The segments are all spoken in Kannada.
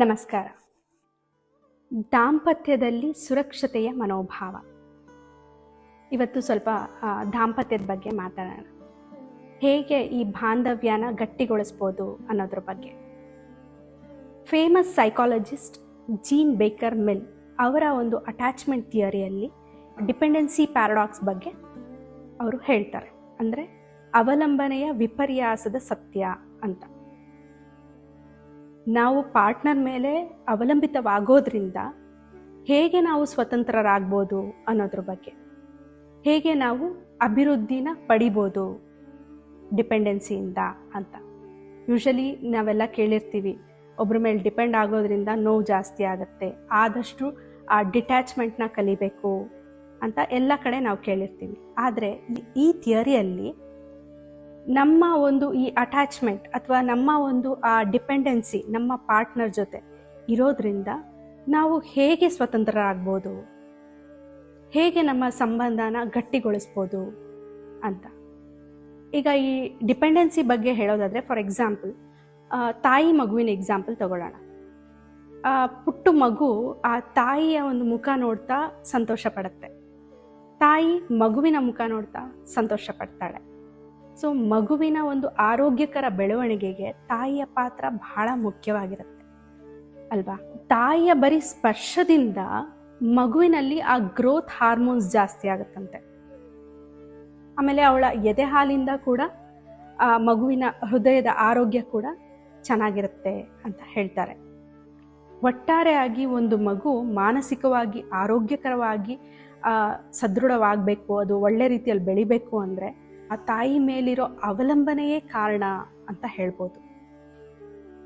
ನಮಸ್ಕಾರ. ದಾಂಪತ್ಯದಲ್ಲಿ ಸುರಕ್ಷತೆಯ ಮನೋಭಾವ. ಇವತ್ತು ಸ್ವಲ್ಪ ದಾಂಪತ್ಯದ ಬಗ್ಗೆ ಮಾತಾಡೋಣ. ಹೇಗೆ ಈ ಬಾಂಧವ್ಯನ ಗಟ್ಟಿಗೊಳಿಸ್ಬೋದು ಅನ್ನೋದ್ರ ಬಗ್ಗೆ. Famous psychologist Jean Baker Mill ಅವರ ಒಂದು ಅಟ್ಯಾಚ್ಮೆಂಟ್ ಥಿಯರಿಯಲ್ಲಿ ಡಿಪೆಂಡೆನ್ಸಿ ಪ್ಯಾರಡಾಕ್ಸ್ ಬಗ್ಗೆ ಅವರು ಹೇಳ್ತಾರೆ. ಅಂದರೆ ಅವಲಂಬನೆಯ ವಿಪರ್ಯಾಸದ ಸತ್ಯ ಅಂತ. ನಾವು ಪಾರ್ಟ್ನರ್ ಮೇಲೆ ಅವಲಂಬಿತವಾಗೋದ್ರಿಂದ ಹೇಗೆ ನಾವು ಸ್ವತಂತ್ರರಾಗ್ಬೋದು ಅನ್ನೋದ್ರ ಬಗ್ಗೆ, ಹೇಗೆ ನಾವು ಅಭಿವೃದ್ಧಿನ ಪಡಿಬೋದು ಡಿಪೆಂಡೆನ್ಸಿಯಿಂದ ಅಂತ. ಯೂಶಲಿ ನಾವೆಲ್ಲ ಕೇಳಿರ್ತೀವಿ ಒಬ್ಬರ ಮೇಲೆ ಡಿಪೆಂಡ್ ಆಗೋದ್ರಿಂದ ನೋವು ಜಾಸ್ತಿ ಆಗುತ್ತೆ, ಆದಷ್ಟು ಆ ಡಿಟ್ಯಾಚ್ಮೆಂಟ್ನ ಕಲಿಬೇಕು ಅಂತ ಎಲ್ಲ ಕಡೆ ನಾವು ಕೇಳಿರ್ತೀವಿ. ಆದರೆ ಈ ಥಿಯರಿಯಲ್ಲಿ ನಮ್ಮ ಒಂದು ಈ ಅಟ್ಯಾಚ್ಮೆಂಟ್ ಅಥವಾ ನಮ್ಮ ಒಂದು, ಆ ಡಿಪೆಂಡೆನ್ಸಿ ನಮ್ಮ ಪಾರ್ಟ್ನರ್ ಜೊತೆ ಇರೋದ್ರಿಂದ ನಾವು ಹೇಗೆ ಸ್ವತಂತ್ರರಾಗ್ಬೋದು? ಹೇಗೆ ನಮ್ಮ ಸಂಬಂಧನ ಗಟ್ಟಿಗೊಳಿಸ್ಬೋದು ಅಂತ. ಈಗ ಈ ಡಿಪೆಂಡೆನ್ಸಿ ಬಗ್ಗೆ ಹೇಳೋದಾದರೆ ಫಾರ್ ಎಕ್ಸಾಂಪಲ್ ತಾಯಿ ಮಗುವಿನ ಎಕ್ಸಾಂಪಲ್ ತಗೊಳ್ಳೋಣ. ಪುಟ್ಟು ಮಗು ಆ ತಾಯಿಯ ಒಂದು ಮುಖ ನೋಡ್ತಾ ಸಂತೋಷ ಪಡುತ್ತೆ. ತಾಯಿ ಮಗುವಿನ ಮುಖ ನೋಡ್ತಾ ಸಂತೋಷ ಪಡ್ತಾಳೆ. ಸೊ ಮಗುವಿನ ಒಂದು ಆರೋಗ್ಯಕರ ಬೆಳವಣಿಗೆಗೆ ತಾಯಿಯ ಪಾತ್ರ ಬಹಳ ಮುಖ್ಯವಾಗಿರುತ್ತೆ. ಅಲ್ವಾ? ತಾಯಿಯ ಬರೀ ಸ್ಪರ್ಶದಿಂದ ಮಗುವಿನಲ್ಲಿ ಆ ಗ್ರೋತ್ ಹಾರ್ಮೋನ್ಸ್ ಜಾಸ್ತಿ ಆಗುತ್ತಂತೆ. ಆಮೇಲೆ ಅವಳ ಎದೆ ಹಾಲಿಂದ ಕೂಡ, ಆ ಮಗುವಿನ ಹೃದಯದ ಆರೋಗ್ಯ ಕೂಡ ಚೆನ್ನಾಗಿರುತ್ತೆ ಅಂತ ಹೇಳ್ತಾರೆ. ಒಟ್ಟಾರೆಯಾಗಿ ಒಂದು ಮಗು ಮಾನಸಿಕವಾಗಿ, ಆರೋಗ್ಯಕರವಾಗಿ ಸದೃಢವಾಗಬೇಕು, ಅದು ಒಳ್ಳೆ ರೀತಿಯಲ್ಲಿ ಬೆಳಿಬೇಕು ಅಂದರೆ ಆ ತಾಯಿ ಮೇಲಿರೋ ಅವಲಂಬನೆಯೇ ಕಾರಣ ಅಂತ ಹೇಳ್ಬೋದು.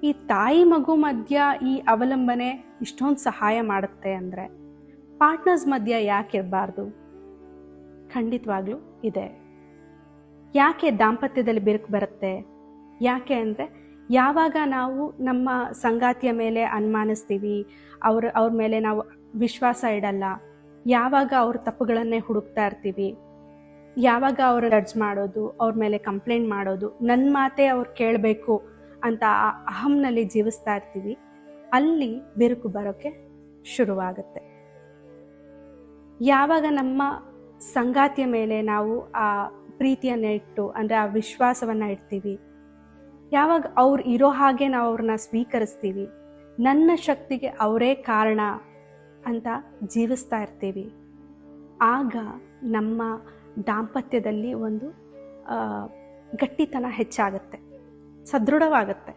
ಈ ತಾಯಿ ಮಗು ಮಧ್ಯ ಈ ಅವಲಂಬನೆ ಇಷ್ಟೊಂದು ಸಹಾಯ ಮಾಡುತ್ತೆ ಅಂದರೆ ಪಾರ್ಟ್ನರ್ಸ್ ಮಧ್ಯ ಯಾಕೆ ಇರಬಾರ್ದು? ಖಂಡಿತವಾಗ್ಲೂ ಇದೆ. ಯಾಕೆ ದಾಂಪತ್ಯದಲ್ಲಿ ಬಿರುಕು ಬರುತ್ತೆ? ಯಾಕೆ ಅಂದರೆ ಯಾವಾಗ ನಾವು ನಮ್ಮ ಸಂಗಾತಿಯ ಮೇಲೆ ಅನುಮಾನಿಸ್ತೀವಿ, ಅವ್ರ ಅವ್ರ ಮೇಲೆ ನಾವು ವಿಶ್ವಾಸ ಇಡಲ್ಲ, ಯಾವಾಗ ಅವ್ರ ತಪ್ಪುಗಳನ್ನೇ ಹುಡುಕ್ತಾ ಇರ್ತೀವಿ ಯಾವಾಗ ಅವರು ಜಡ್ಜ್ ಮಾಡೋದು, ಅವ್ರ ಮೇಲೆ ಕಂಪ್ಲೇಂಟ್ ಮಾಡೋದು ನನ್ನ ಮಾತೇ ಅವ್ರು ಕೇಳಬೇಕು ಅಂತ ಆ ಅಹಂನಲ್ಲಿ ಜೀವಿಸ್ತಾ ಇರ್ತೀವಿ, ಅಲ್ಲಿ ಬಿರುಕು ಬರೋಕ್ಕೆ ಶುರುವಾಗುತ್ತೆ. ಯಾವಾಗ ನಮ್ಮ ಸಂಗಾತಿಯ ಮೇಲೆ ನಾವು ಆ ಪ್ರೀತಿಯನ್ನು ಇಟ್ಟು, ಅಂದರೆ ಆ ವಿಶ್ವಾಸವನ್ನು ಇಡ್ತೀವಿ, ಯಾವಾಗ ಅವ್ರು ಇರೋ ಹಾಗೆ ನಾವು ಅವ್ರನ್ನ ಸ್ವೀಕರಿಸ್ತೀವಿ, ನನ್ನ ಶಕ್ತಿಗೆ ಅವರೇ ಕಾರಣ ಅಂತ ಜೀವಿಸ್ತಾ ಇರ್ತೀವಿ, ಆಗ ನಮ್ಮ ದಾಂಪತ್ಯದಲ್ಲಿ ಒಂದು ಗಟ್ಟಿತನ ಹೆಚ್ಚಾಗುತ್ತೆ, ಸದೃಢವಾಗುತ್ತೆ.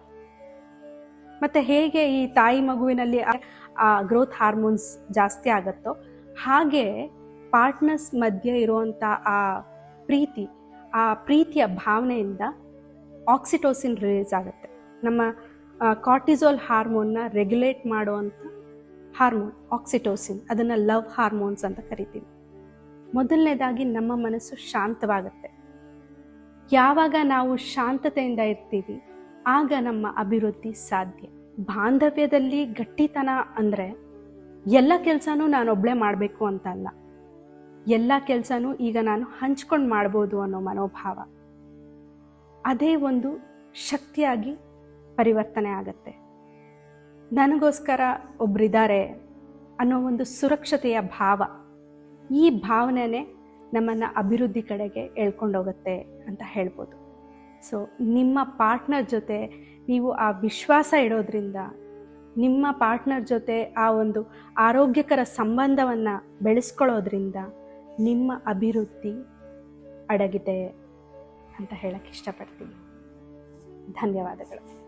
ಮತ್ತು ಹೇಗೆ ಈ ತಾಯಿ ಮಗುವಿನಲ್ಲಿ ಆ ಗ್ರೋತ್ ಹಾರ್ಮೋನ್ಸ್ ಜಾಸ್ತಿ ಆಗುತ್ತೋ, ಹಾಗೆ ಪಾರ್ಟ್ನರ್ಸ್ ಮಧ್ಯೆ ಇರುವಂಥ ಆ ಪ್ರೀತಿ, ಆ ಪ್ರೀತಿಯ ಭಾವನೆಯಿಂದ ಆಕ್ಸಿಟೋಸಿನ್ ರಿಲೀಸ್ ಆಗುತ್ತೆ. ನಮ್ಮ ಕಾರ್ಟಿಸೋಲ್ ಹಾರ್ಮೋನ್ನ ರೆಗ್ಯುಲೇಟ್ ಮಾಡುವಂಥ ಹಾರ್ಮೋನ್ ಆಕ್ಸಿಟೋಸಿನ್ ಅದನ್ನು ಲವ್ ಹಾರ್ಮೋನ್ಸ್ ಅಂತ ಕರಿತೀವಿ. ಮೊದಲನೇದಾಗಿ ನಮ್ಮ ಮನಸ್ಸು ಶಾಂತವಾಗುತ್ತೆ. ಯಾವಾಗ ನಾವು ಶಾಂತತೆಯಿಂದ ಇರ್ತೀವಿ, ಆಗ ನಮ್ಮ ಅಭಿವೃದ್ಧಿ ಸಾಧ್ಯ. ಬಾಂಧವ್ಯದಲ್ಲಿ ಗಟ್ಟಿತನ ಅಂದರೆ ಎಲ್ಲ ಕೆಲಸನೂ ನಾನೊಬ್ಬಳೇ ಮಾಡಬೇಕು ಅಂತ ಅಲ್ಲ ಎಲ್ಲ ಕೆಲಸನೂ ಈಗ ನಾನು ಹಂಚ್ಕೊಂಡು ಮಾಡ್ಬೋದು ಅನ್ನೋ ಮನೋಭಾವ. ಅದೇ ಒಂದು ಶಕ್ತಿಯಾಗಿ ಪರಿವರ್ತನೆ ಆಗತ್ತೆ. ನನಗೋಸ್ಕರ ಒಬ್ಬರಿದ್ದಾರೆ ಅನ್ನೋ ಒಂದು ಸುರಕ್ಷತೆಯ ಭಾವ. ಈ ಭಾವನೆನೇ ನಮ್ಮನ್ನು ಅಭಿವೃದ್ಧಿ ಕಡೆಗೆ ಎಳ್ಕೊಂಡೋಗುತ್ತೆ ಅಂತ ಹೇಳ್ಬೋದು. ಸೊ ನಿಮ್ಮ ಪಾರ್ಟ್ನರ್ ಜೊತೆ ನೀವು ಆ ವಿಶ್ವಾಸ ಇಡೋದ್ರಿಂದ ನಿಮ್ಮ ಪಾರ್ಟ್ನರ್ ಜೊತೆ ಆ ಒಂದು ಆರೋಗ್ಯಕರ ಸಂಬಂಧವನ್ನು ಬೆಳೆಸ್ಕೊಳ್ಳೋದ್ರಿಂದ ನಿಮ್ಮ ಅಭಿವೃದ್ಧಿ ಅಡಗಿದೆ ಅಂತ ಹೇಳಕ್ಕೆ ಇಷ್ಟಪಡ್ತೀನಿ. ಧನ್ಯವಾದಗಳು.